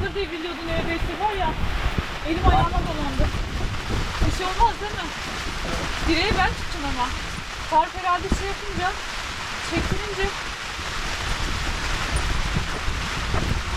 çadır devriliyordu neredeyse var ya. Elim ayağıma dolandı. Bir şey olmaz değil mi? Direğe ben tuttum ama. Fark herhalde şey yapınca, çekilince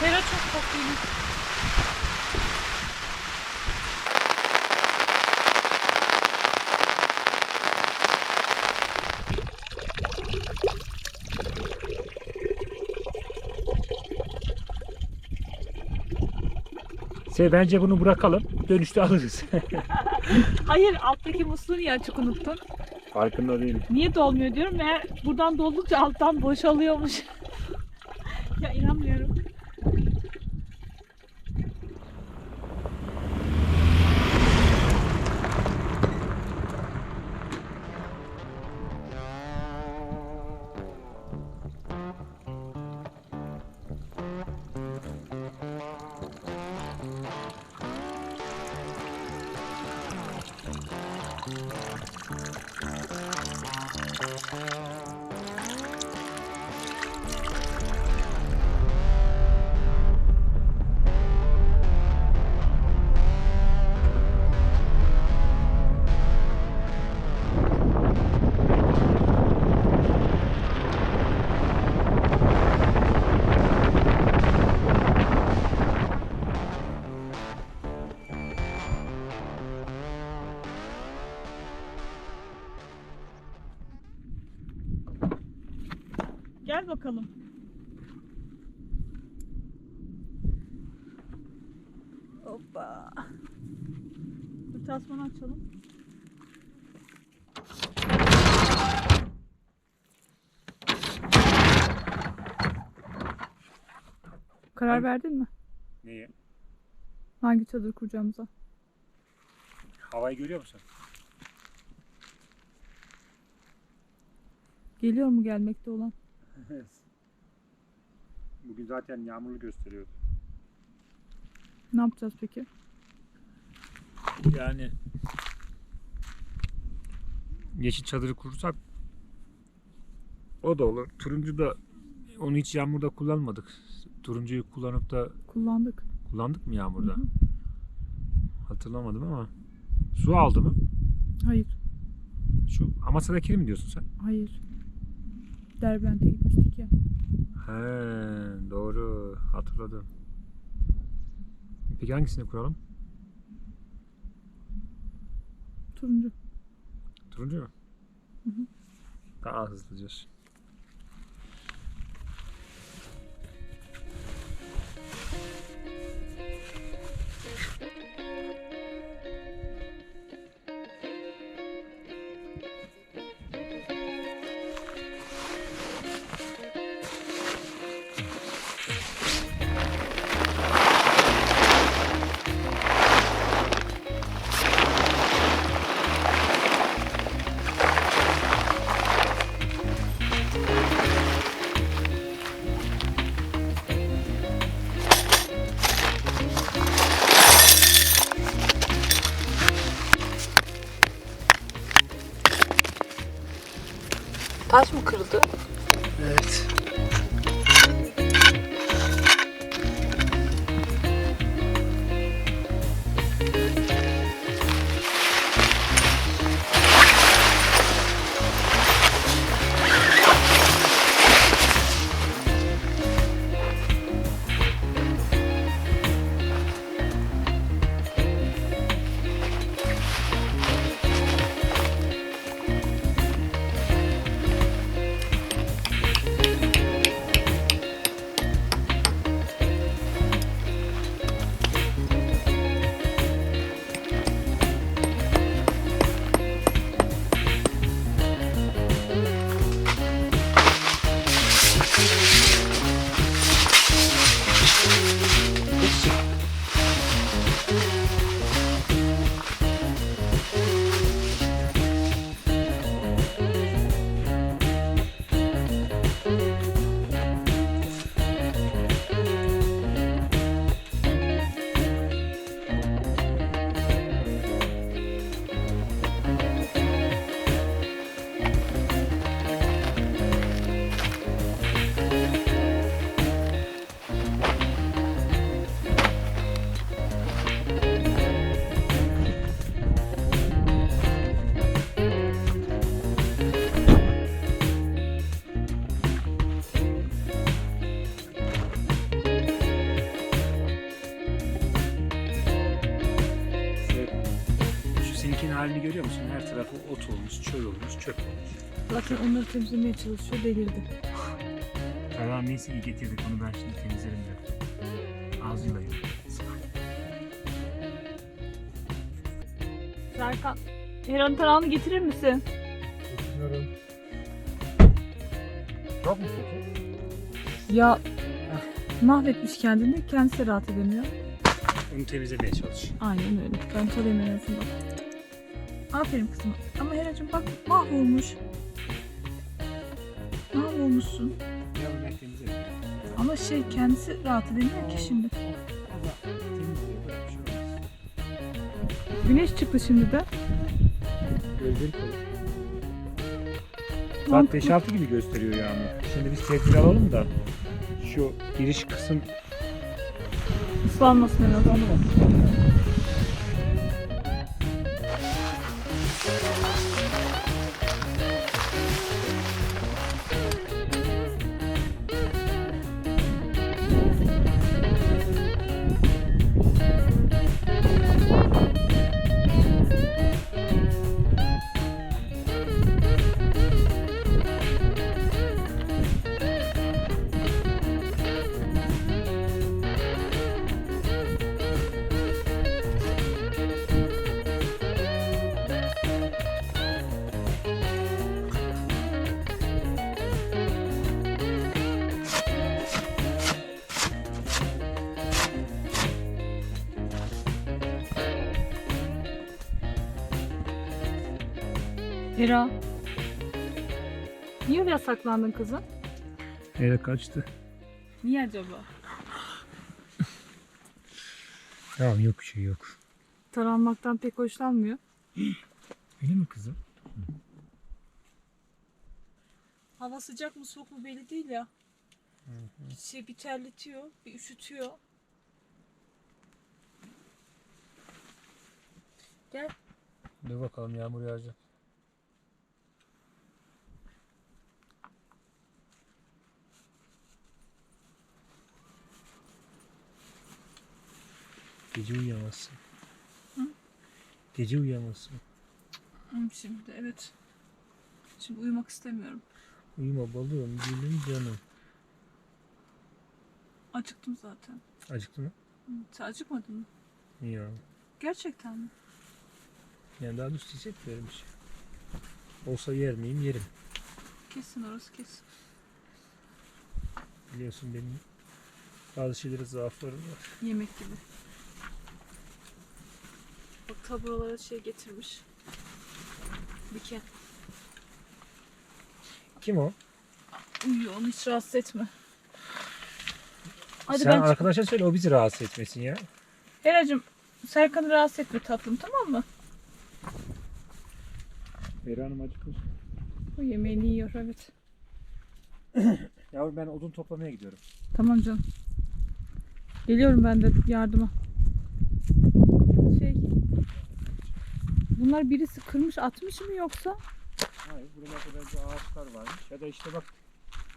Hera çok tatlıydı. Şey, bence bunu bırakalım. Dönüşte alırız. Hayır alttaki musluğu niye açık unuttun? Farkında değilim. Niye dolmuyor diyorum. Meğer buradan doldukça alttan boşalıyormuş. ya inanmıyorum. Hoppa. Dur tasmanı açalım. Karar Hangi- verdin mi? Niye? Hangi çadır kuracağımıza? Havayı görüyor musun? Geliyor mu gelmekte olan? Bugün zaten yağmurlu gösteriyor. Ne yapacağız peki? Yani yeşil çadırı kurursak o da olur. Turuncu da onu hiç yağmurda kullanmadık. Turuncuyu kullanıp da Kullandık. kullandık mı yağmurda? Hı hı. Hatırlamadım ama. Su aldı mı? Hayır. Şu Amasya'dakini mi diyorsun sen? Hayır. Derbent'e gitmiştik ya. He, doğru. Hatırladım. Peki hangisini kuralım? Turuncu. Turuncu mu? Hı hı. Daha hızlı diyorsun. Taş mı kırıldı? Evet. Zaten onları temizlemeye çalışıyor delirdi. Tamam neyse iyi getirdik onu ben şimdi temizlerim de. Ağzıyla yiyor. Serkan. Heron tarağını getirir misin? Getiriyorum. Çok mu kötü? Ya mahvetmiş kendini. Kendisi de rahat edemiyor. Onu temizlemeye çalış. Aynen öyle. Ben çalayım en azından. Aferin kızım. Ama Heracığım bak mahvolmuş. Temizlerim. Ama şey kendisi rahat edemiyor ki şimdi. O da temizliyor. Böyle bir şey olmaz. Güneş çıktı şimdi de. Gölgelik olur. Saat Mantıklı. 5-6 gibi gösteriyor yağmur. Şimdi biz tedbir alalım da şu giriş kısım Islanmasın en azından. Hera. Niye oraya saklandın kızım? Nereye kaçtı? Niye acaba? Tamam yok bir şey yok. Taranmaktan pek hoşlanmıyor. Öyle mi kızım? Hava sıcak mı soğuk mu belli değil ya. Şey bir terletiyor, bir üşütüyor. Gel. Dur bakalım yağmur yağacak. Gece uyuyamazsın. Hı? Gece uyuyamazsın. Şimdi evet. Şimdi uyumak istemiyorum. Uyuma balığım, gülüm canım. Acıktım zaten. Acıktın mı? Hı, Sen acıkmadın mı? Ya. Gerçekten mi? Yani daha düz bir şey. Olsa yer miyim? Yerim. Kesin orası kesin. Biliyorsun benim bazı şeylere zaaflarım var. Yemek gibi. Taburalara şey getirmiş. Diken. Kim o? Uyuyor onu hiç rahatsız etme. Hadi Sen ben çık- arkadaşa söyle o bizi rahatsız etmesin ya. Heracığım Serkan'ı rahatsız etme tatlım tamam mı? Beri Hanım acıkmış. O yemeğini yiyor evet. Yavrum ben odun toplamaya gidiyorum. Tamam canım. Geliyorum ben de yardıma. Şey. Bunlar birisi kırmış atmış mı yoksa? Hayır buralarda bence ağaçlar varmış. Ya da işte bak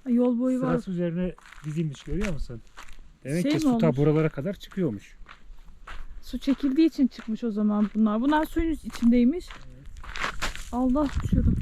Ha, Yol boyu var. sırası üzerine dizilmiş görüyor musun? Demek Şey ki mi su ta olmuş? buralara kadar çıkıyormuş. Su çekildiği için çıkmış o zaman bunlar. Bunlar suyun içindeymiş. Allah düşüyordum.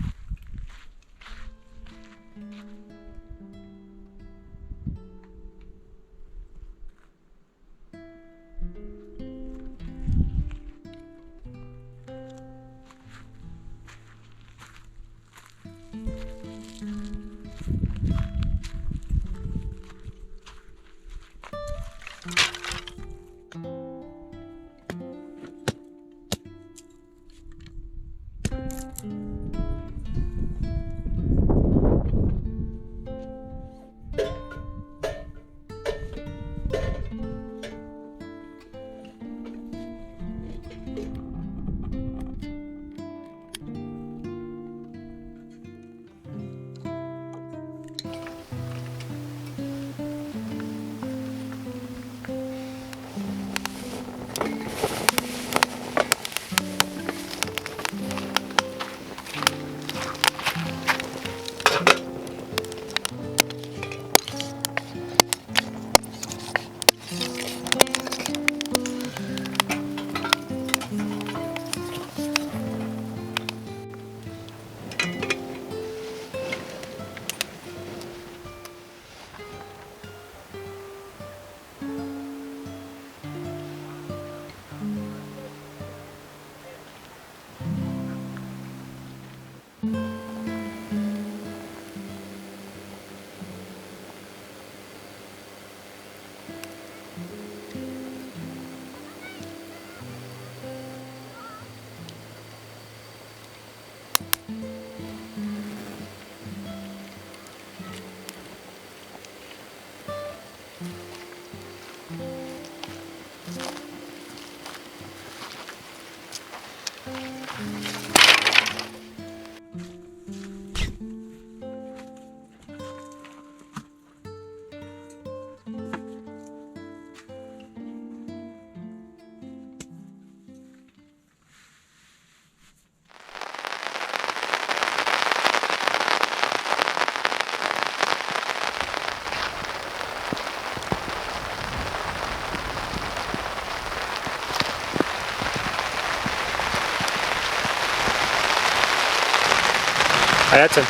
Hayatım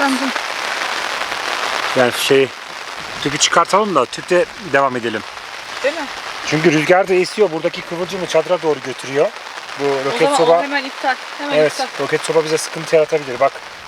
Bence. yani şey tüpü çıkartalım da tüpte devam edelim. Değil mi? Çünkü rüzgar da esiyor. Buradaki kıvılcımı çadıra doğru götürüyor. Bu o roket zaman soba o hemen iptal. Hemen Evet, iptal. roket soba bize sıkıntı yaratabilir. Bak bak.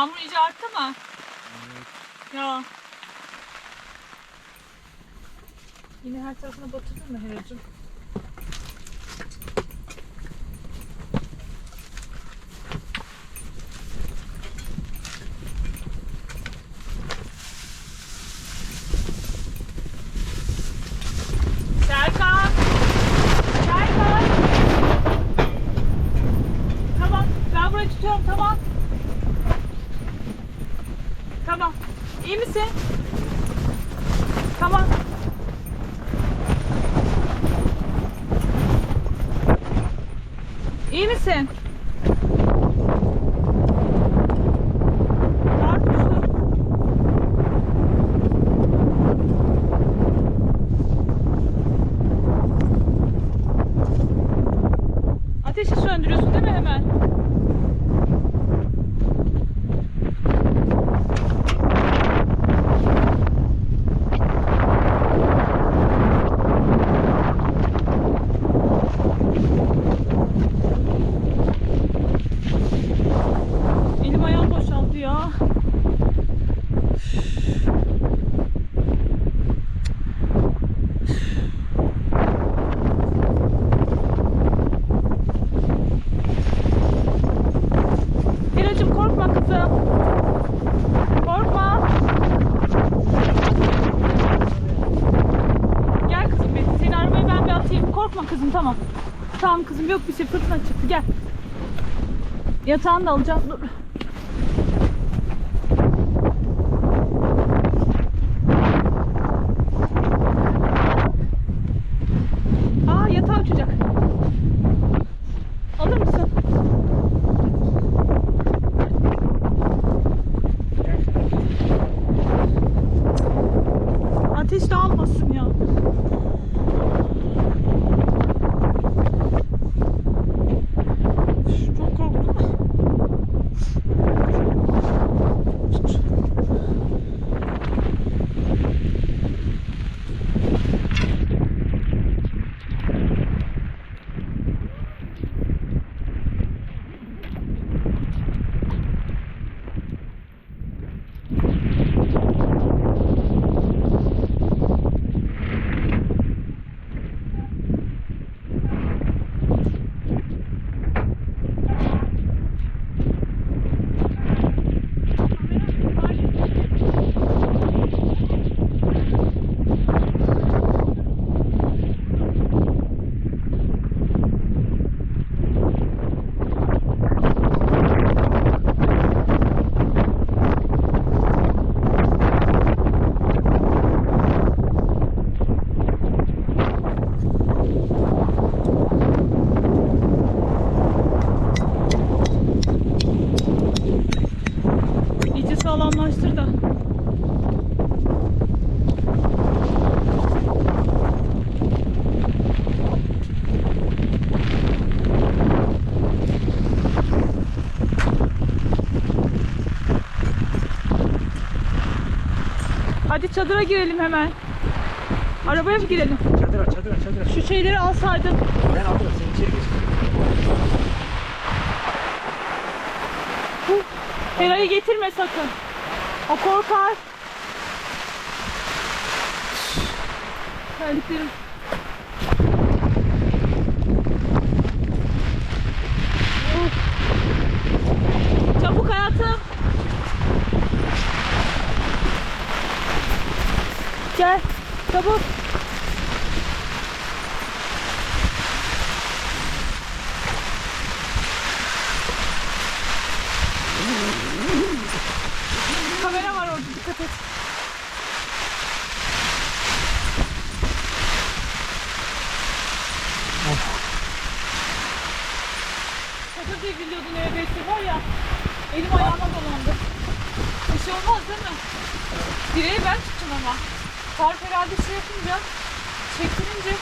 Yağmur iyice arttı mı? Ya. Yine her tarafına batırdın mı Heracığım? Serkan! Serkan! Tamam, ben burayı tutuyorum, tamam. Tamam. İyi misin? Tamam. İyi misin? Kar düştü. Ateşi söndürüyorsun değil mi hemen? Elim ayağım boşaldı ya. Hiracım korkma kızım. Korkma. Gel kızım benim. Seni arabaya ben bir atayım. Korkma kızım tamam. Tamam kızım yok bir şey fırtına çıktı gel. Yatağını da alacağım dur. Sağlamlaştır da. Hadi çadıra girelim hemen. Arabaya mı girelim? Çadıra, çadıra, çadıra. Şu şeyleri alsaydın. Ben alırım, sen içeri geç. Feray'ı getirme sakın. O korkar. Terliklerim. Çabuk hayatım. Gel. Çabuk. Çadır devriliyordu neredeyse var ya. Elim ayağıma dolandı. Bir şey olmaz değil mi? Direğe ben tuttum ama. Tarık herhalde şey yapınca, çekilince.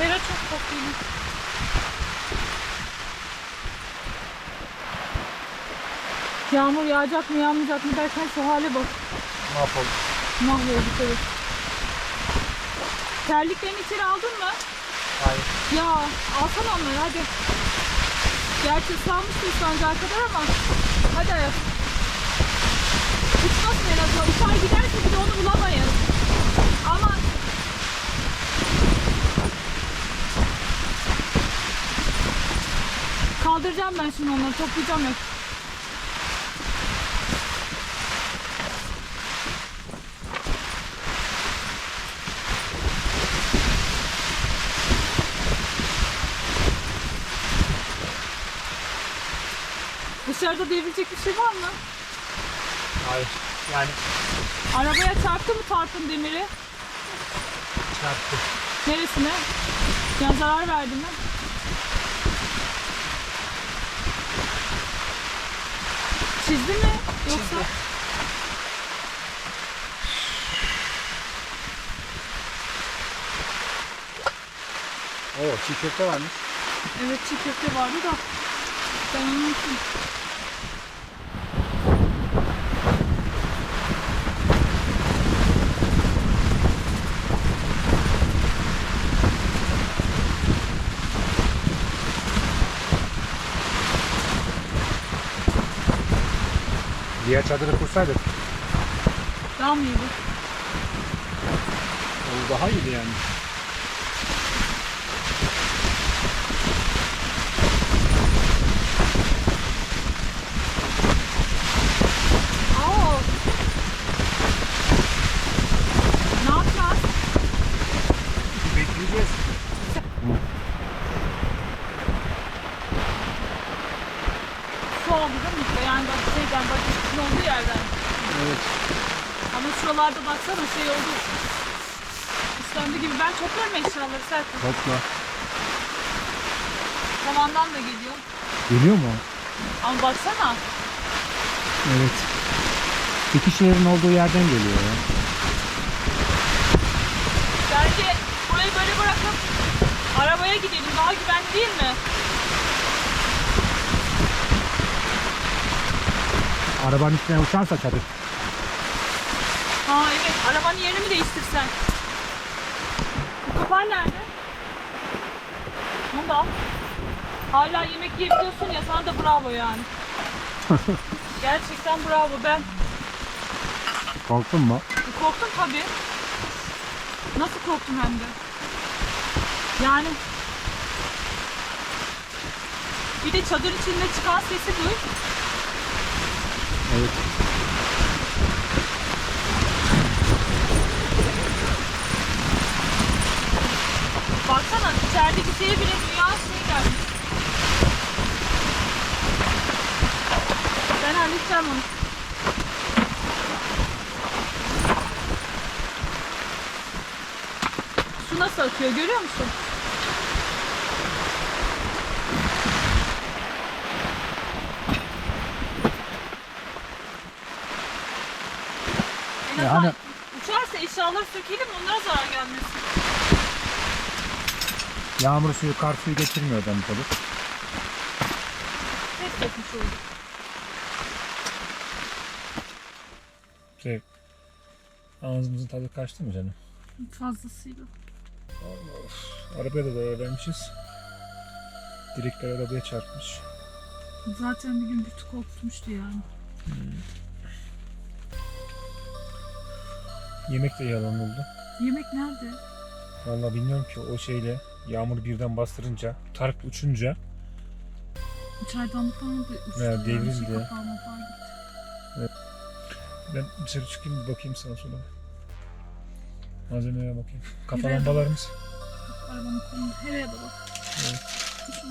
Hera çok korkuyor. Yağmur yağacak mı yağmayacak mı derken şu hale bak. Ne yapalım? Mahvolduk evet. Terliklerini içeri aldın mı? Hayır. Ya alsana onları hadi. Gerçi ıslanmıştı ıslanacağı kadar ama hadi ayak. Uçmasın en azından. Uçar giderse bir de onu bulamayız. Kaldıracağım ben şimdi onları toplayacağım hep. Dışarıda devrilecek bir şey var mı? Hayır. Yani Arabaya çarptı mı tarpın demiri? çarptı. Neresine? Ya zarar verdi mi? Çizdi mi? Yoksa? Çizdi. Oo çiğ köfte varmış. Evet çiğ köfte vardı da. Ben onu unuttum. Diğer çadırı kursaydık. Daha mı iyiydi? O daha iyiydi yani. Aa. Ne yapacağız? Bekleyeceğiz. Su oldu değil mi? işte? Yani bak şeyden bak üstün olduğu yerden. Evet. Ama şuralarda baksana şey oldu. İslam'da gibi ben toplarım eşyaları Serkan. Topla. Tavandan da geliyor. Geliyor mu? Ama baksana. Evet. Dikişlerin olduğu yerden geliyor ya. Bence burayı böyle bırakıp arabaya gidelim. Daha güvenli değil mi? Arabanın üstüne uçarsa çadır. Ha evet. Arabanın yerini mi değiştirsen? Bu kapağı nerede? Bunu da al. Hala yemek yiyebiliyorsun ya sana da bravo yani. Gerçekten bravo. Ben Korktun mu? korktum tabii. Nasıl korktum hem de. Yani bir de çadır içinde çıkan sesi duy. Evet. İçerideki şeye bile dünya şey gelmiş. Ben halledeceğim onu. Su nasıl akıyor görüyor musun? En azından Yani- uçarsa eşyaları sökelim onlara zarar gelmesin. Yağmur suyu, kar suyu geçirmiyor ben çadır. Test etmiş olduk. Şey, ağzımızın tadı kaçtı mı canım? Fazlasıyla. Arabaya da zarar vermişiz. Direkler arabaya çarpmış. Zaten bir gün bütü korkutmuştu yani. Yemek de yalan oldu. Yemek nerede? Vallahi bilmiyorum ki o şeyle yağmur birden bastırınca, tarp uçunca Çaydanlık falan da uçtu. Ya, devrildi. Şey ben dışarı çıkayım bir bakayım sağa sola. Malzemelere bakayım. Kafa lambalarımız. Arabanın konu. Nereye de bak. Evet. Şunu.